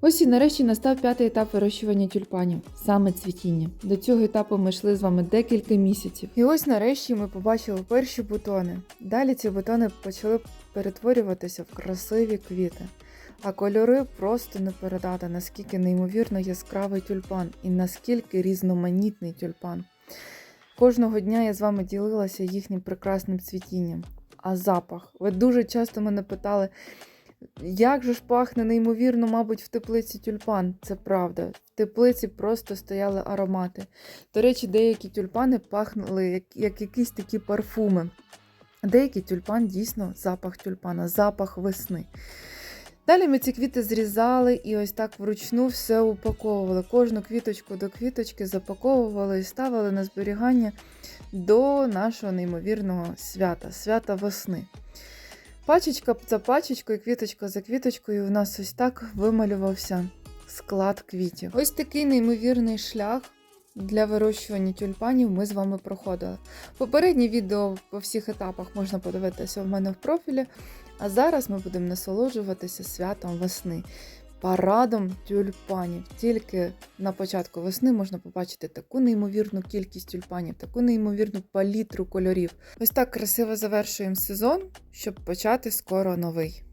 Ось і нарешті настав п'ятий етап вирощування тюльпанів, саме цвітіння. До цього етапу ми йшли з вами декілька місяців. І ось нарешті ми побачили перші бутони. Далі ці бутони почали перетворюватися в красиві квіти. А кольори просто не передати, наскільки неймовірно яскравий тюльпан і наскільки різноманітний тюльпан. Кожного дня я з вами ділилася їхнім прекрасним цвітінням. А запах. Ви дуже часто мене питали, як же ж пахне неймовірно, мабуть, в теплиці тюльпан. Це правда. В теплиці просто стояли аромати. До речі, деякі тюльпани пахнули як, як якісь такі парфуми. Деякий тюльпан дійсно запах тюльпана, запах весни. Далі ми ці квіти зрізали і ось так вручну все упаковували. Кожну квіточку до квіточки запаковували і ставили на зберігання до нашого неймовірного свята, свята весни. Пачечка за пачечкою, квіточка за квіточкою у нас ось так вималювався склад квітів. Ось такий неймовірний шлях для вирощування тюльпанів ми з вами проходили. Попереднє відео по всіх етапах можна подивитися в мене в профілі. А зараз ми будемо насолоджуватися святом весни, парадом тюльпанів. Тільки на початку весни можна побачити таку неймовірну кількість тюльпанів, таку неймовірну палітру кольорів. Ось так красиво завершуємо сезон, щоб почати скоро новий.